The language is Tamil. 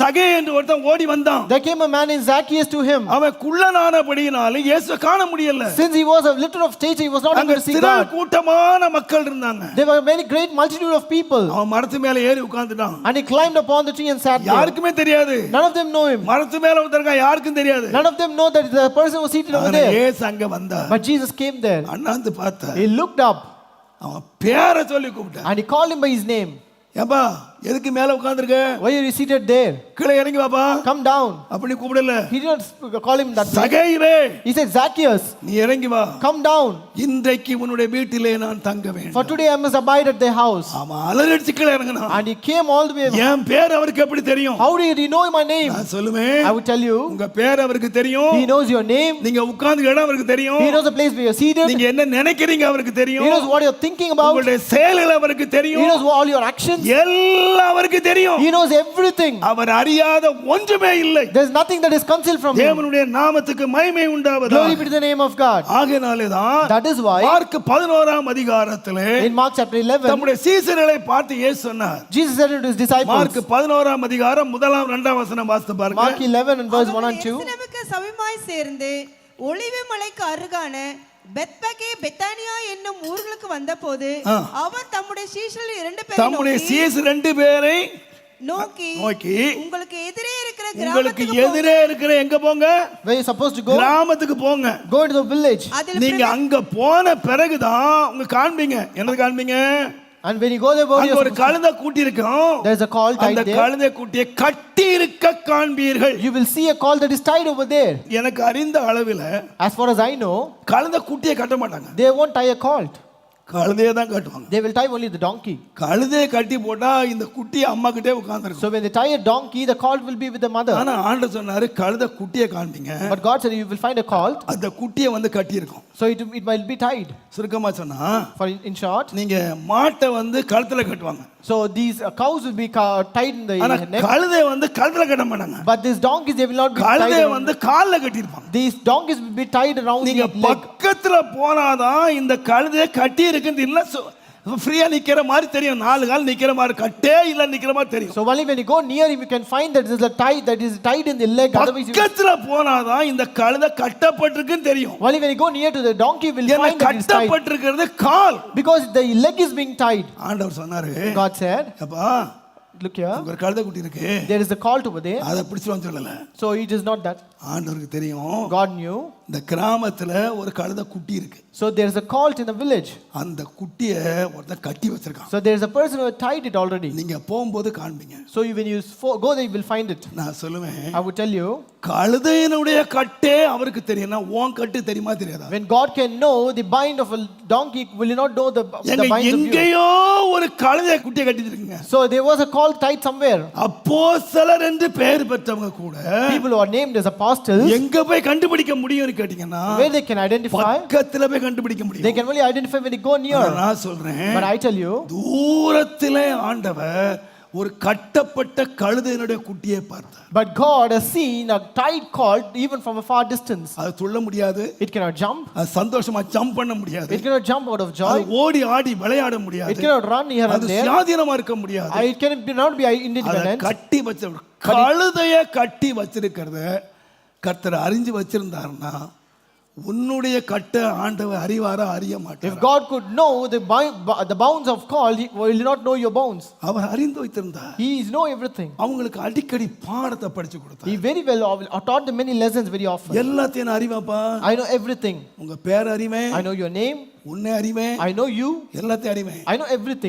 சகே என்று ஒருத்தன் ஓடி வந்தான் There came a man named Zacchaeus to him. அவன் குள்ளனானபடியினால இயேசு காண முடியல Since he was a little of stature, he was not able to see God. கூட்டமான மக்கள் இருந்தாங்க There were many great multitude of people. அவன் மரத்து மேல ஏறி உட்கார்ந்துட்டான் And he climbed upon the tree and sat there. யாருக்குமே தெரியாது None of them know him. மரத்து மேல ஒருத்தருக்கான் யாருக்கும் தெரியாது None of them know that the person was seated over there. ஏசு அங்க வந்தா But Jesus came there. அண்ணாந்து பார்த்த He looked up அவன் பேரை சொல்லி கூப்பிட்டான் and he called him by his name. ஏப்பா எதுக்கு மேல உட்கார்ந்திருக்க Why are you seated there? கீழே இறங்கி வாப்பா Come down. அப்படி கூப்பிடல He did not call him that. சகையிலே He said, Zacchaeus, நீ இறங்கி வா come down. இன்றைக்கு உன்னுடைய வீட்டிலே நான் தங்க For வேண்டும் today I must abide at thy house. அவன் அலறடிச்சு கீழே இறங்கினான் And he came all the way. என் பேர் அவருக்கு எப்படி தெரியும் How did he know my name? நான் சொல்லுவேன் I would tell you. உங்க பேர் அவருக்கு தெரியும் He knows your name. நீங்க உட்கார்ந்து இடம் அவருக்கு தெரியும் He knows the place where you're seated. நீங்க என்ன நினைக்கிறீங்க அவருக்கு He தெரியும் knows what you're thinking about. உங்களுடைய செயல்கள் அவருக்கு He தெரியும் knows all your actions. எல்லாம் அவருக்கு தெரியும் He knows everything. அவர் அறியாத ஒன்றுமே இல்லை There's nothing that is concealed from him. தேவனுடைய நாமத்துக்கு மகிமை உண்டாவதா Glory be to the name of God. ஆகையினாலே தான் That is why மார்க் பதினோராம் அதிகாரத்திலே in Mark chapter 11, தம்முடைய சீசர்களை பார்த்து இயேசு சொன்னார் Jesus said to his disciples, Mark பதினோராம் அதிகாரம் முதலாம் இரண்டாம் வசனம் வாசித்து பாருங்க Mark 11 and verse 1 அவர்கள் and 2. எருசலேமுக்கு சமீபமாய் சேர்ந்து ஒளிவு மலைக்கு அருகான பெத்பகே பெத்தானியா என்னும் ஊர்களுக்கு வந்தபோது. அவர் தம்முடைய சீஷரில் இரண்டு பேரை தம்முடைய சீஸ் ரெண்டு பேரை நோக்கி நோக்கி உங்களுக்கு எதிரே இருக்கிற உங்களுக்கு. எதிரே இருக்கிற எங்க போங்க you're supposed to go? கிராமத்துக்கு போங்க into the village. அதில் நீங்க அங்க போன பிறகுதான் உங்க காண்பீங்க என்னது காண்பீங்க And when you go there, where அங்க you're ஒரு கழுதை கூட்டி இருக்கும் there's a call அந்த tied there. கழுதை கூட்டியை கட்டி இருக்க காண்பீர்கள் You will see a call that is tied over there. எனக்கு அறிந்த அளவில் As far as I know, கழுதை குட்டியை கட்ட மாட்டாங்க they won't tie a colt. கழுதையை தான் கட்டுவாங்க They will tie only the donkey. கழுதையை கட்டி போட்டா இந்த குட்டி அம்மா கிட்டே உட்கார்ந்துருக்கும் So when they tie a donkey, the colt will be with the mother. ஆனா ஆண்டு சொன்னாரு கழுதை குட்டியை காண்பீங்க But God said you will find a colt, அந்த குட்டியை வந்து கட்டி இருக்கும் so it, it might be tied. சுருக்கமா சொன்னா For in, short, நீங்க மாட்டை வந்து கழுத்துல கட்டுவாங்க so these uh, cows will be tied in the ஆனா கழுதையை வந்து கழுத்துல கட்ட மாட்டாங்க but these donkeys they will not be around- வந்து கால்ல கட்டியிருப்பாங்க These donkeys will be tied around நீங்க. பக்கத்துல போனாதான் இந்த கழுதையை கட்டி இருக்குன்னு இல்ல ஃப்ரீயா நிக்கிற மாதிரி தெரியும் நாலு கால் நிக்கிற மாதிரி கட்டே இல்ல நிக்கிற மாதிரி தெரியும் go near him, you can find that there's a tie that is tied in the leg. Otherwise, you, பக்கத்துல போனாதான் இந்த கழுதை கட்டப்பட்டிருக்குன்னு தெரியும் near to the donkey, will ஏன்னா find that it's tied கட்டப்பட்டிருக்கிறது கால் because the leg is being tied. ஆண்டவர் சொன்னாரு God said, அப்பா "Look here, உங்க ஒரு கழுதை குட்டி இருக்கு there is a colt over there." அதை பிடிச்சிருவான்னு சொல்லல So it is not that ஆண்டவருக்கு தெரியும் God knew. இந்த கிராமத்துல ஒரு கழுதை குட்டி இருக்கு So there is a colt in the village. அந்த குட்டிய ஒருத்தன் கட்டி வச்சிருக்கான் So there is a person who had tied it already. நீங்க போகும்போது காண்பீங்க So when you fo- go there, you will find it. நான் சொல்லுவேன் I would tell you, கழுதையினுடைய கட்டே அவருக்கு தெரியும்னா உன் கட்டு தெரியுமா தெரியாதா when God can know the bind of a donkey, will you not know the, the எங்க binds of you? எங்கேயோ ஒரு கழுதை குட்டியை கட்டிட்டு So there was a colt tied somewhere. அப்போ சிலர் என்று பெயர் பெற்றவங்க கூட People who are named as apostles, எங்க போய் கண்டுபிடிக்க முடியும்னு கேட்டீங்கன்னா where they can identify, பக்கத்துல போய் கண்டுபிடிக்க they முடியும் can only identify when they go near. நான் சொல்றேன் But I tell you, தூரத்திலே ஆண்டவர் ஒரு கட்டப்பட்ட கழுதையினுடைய குட்டியை பார்த்தார் but God has seen a tied colt even from a far distance. அது துள்ள முடியாது It cannot jump, அது சந்தோஷமா ஜம்ப் பண்ண முடியாது it cannot jump out of அது joy, ஓடி ஆடி விளையாட it முடியாது cannot run here and அது there, சுயாதீனமா இருக்க முடியாது it cannot be, அதை independent. கட்டி வச்ச கழுதைய கட்டி வச்சிருக்கிறத கர்த்தர் அறிஞ்சு வச்சிருந்தாருன்னா உன்னுடைய கட்ட ஆண்டவர் அறிவாரா அறிய If மாட்டார் God could know the, the bounds of call, He will not know your bounds. அவர் அறிந்து வைத்திருந்தார் He is know everything. அவங்களுக்கு அடிக்கடி பாடத்தை படிச்சு கொடுத்தார் He very well uh, taught them many lessons very often. எல்லாத்தையும் நான் அறிவேன்ப்பா I know everything. உங்க பேர் அறிவேன் I know your name. உன்னை அறிவேன் I know you. எல்லாத்தையும் அறிவேன் I know everything.